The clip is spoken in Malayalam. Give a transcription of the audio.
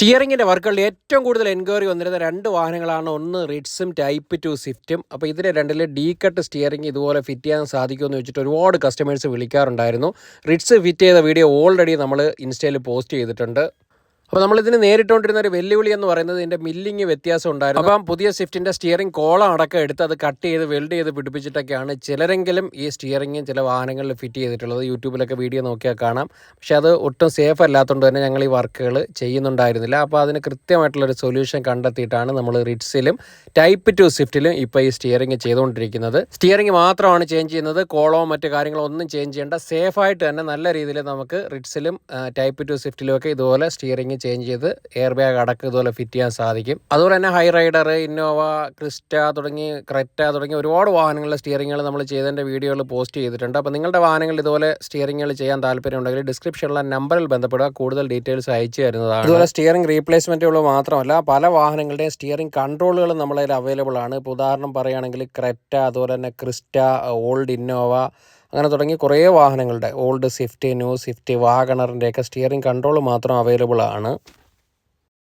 സ്റ്റിയറിംഗിന്റെ വർക്കുകളിൽ ഏറ്റവും കൂടുതൽ എൻക്വയറി വന്നിരുന്ന രണ്ട് വാഹനങ്ങളാണ്. ഒന്ന് റിഡ്സും ടൈപ്പ് ടു സ്വിഫ്റ്റും അപ്പോൾ ഇതിലെ രണ്ടിൽ ഡി കട്ട് സ്റ്റിയറിംഗ് ഇതുപോലെ ഫിറ്റ് ചെയ്യാൻ സാധിക്കുമെന്ന് വെച്ചിട്ട് ഒരുപാട് കസ്റ്റമേഴ്സ് വിളിക്കാറുണ്ടായിരുന്നു. റിഡ്സ് ഫിറ്റ് ചെയ്ത വീഡിയോ ഓൾറെഡി നമ്മൾ ഇൻസ്റ്റയിൽ പോസ്റ്റ് ചെയ്തിട്ടുണ്ട്. അപ്പോൾ നമ്മളിതിന് നേരിട്ടുകൊണ്ടിരുന്ന ഒരു വെല്ലുവിളി എന്ന് പറയുന്നത് ഇതിന്റെ മില്ലിങ് വ്യത്യാസം ഉണ്ടായിരുന്നു. അപ്പം പുതിയ സ്വിഫ്റ്റിന്റെ സ്റ്റിയറിംഗ് കോളം അടക്കം എടുത്ത് അത് കട്ട് ചെയ്ത് വെൽഡ് ചെയ്ത് പിടിപ്പിച്ചിട്ടൊക്കെയാണ് ചിലരെങ്കിലും ഈ സ്റ്റിയറിംഗ് ചില വാഹനങ്ങളിൽ ഫിറ്റ് ചെയ്തിട്ടുള്ളത്. യൂട്യൂബിലൊക്കെ വീഡിയോ നോക്കിയാൽ കാണാം. പക്ഷേ അത് ഒട്ടും സേഫ് അല്ലാത്തതുകൊണ്ട് തന്നെ ഞങ്ങൾ ഈ വർക്കുകൾ ചെയ്യുന്നുണ്ടായിരുന്നില്ല. അപ്പോൾ അതിന് കൃത്യമായിട്ടുള്ളൊരു സൊല്യൂഷൻ കണ്ടെത്തിയിട്ടാണ് നമ്മൾ റിഡ്സിലും ടൈപ്പ് ടു സ്വിഫ്റ്റിലും ഇപ്പോൾ ഈ സ്റ്റിയറിംഗ് ചെയ്തുകൊണ്ടിരിക്കുന്നത്. സ്റ്റിയറിംഗ് മാത്രമാണ് ചേഞ്ച് ചെയ്യുന്നത്. കോളോ മറ്റ് കാര്യങ്ങളോ ഒന്നും ചേഞ്ച് ചെയ്യേണ്ട സേഫായിട്ട് തന്നെ നല്ല രീതിയിൽ നമുക്ക് റിഡ്സിലും ടൈപ്പ് ടു സ്വിഫ്റ്റിലും ഒക്കെ ഇതുപോലെ സ്റ്റിയറിംഗ് ചേഞ്ച് ചെയ്ത് എയർ ബാഗ് അടക്കം ഇതുപോലെ ഫിറ്റ് ചെയ്യാൻ സാധിക്കും. അതുപോലെ തന്നെ ഹൈ റൈഡർ ഇന്നോവ ക്രിസ്റ്റ തുടങ്ങി ക്രെറ്റ തുടങ്ങി ഒരുപാട് വാഹനങ്ങളുടെ സ്റ്റിയറിങ്ങുകൾ നമ്മൾ ചെയ്തതിന്റെ വീഡിയോകൾ പോസ്റ്റ് ചെയ്തിട്ടുണ്ട്. അപ്പോൾ നിങ്ങളുടെ വാഹനങ്ങൾ ഇതുപോലെ സ്റ്റിയറിങ്ങുകൾ ചെയ്യാൻ താല്പര്യമുണ്ടെങ്കിൽ ഡിസ്ക്രിപ്ഷനിലുള്ള നമ്പറിൽ ബന്ധപ്പെടുക. കൂടുതൽ ഡീറ്റെയിൽസ് അയച്ചു തരുന്നതാണ്. അതുപോലെ സ്റ്റിയറിംഗ് റീപ്ലേസ്മെന്റുകൾ മാത്രമല്ല പല വാഹനങ്ങളുടെയും സ്റ്റിയറിംഗ് കൺട്രോളുകൾ നമ്മളതിൽ അവൈലബിൾ ആണ്. ഇപ്പോൾ ഉദാഹരണം പറയുകയാണെങ്കിൽ ക്രെറ്റ അതുപോലെ തന്നെ ക്രിസ്റ്റ ഓൾഡ് ഇന്നോവ അങ്ങനെ തുടങ്ങി കുറേ വാഹനങ്ങളുടെ ഓൾഡ് സ്വിഫ്റ്റ് ന്യൂ സ്വിഫ്റ്റ് വാഗണറിന്റെയൊക്കെ സ്റ്റിയറിംഗ് കൺട്രോൾ മാത്രം അവൈലബിൾ ആണ്.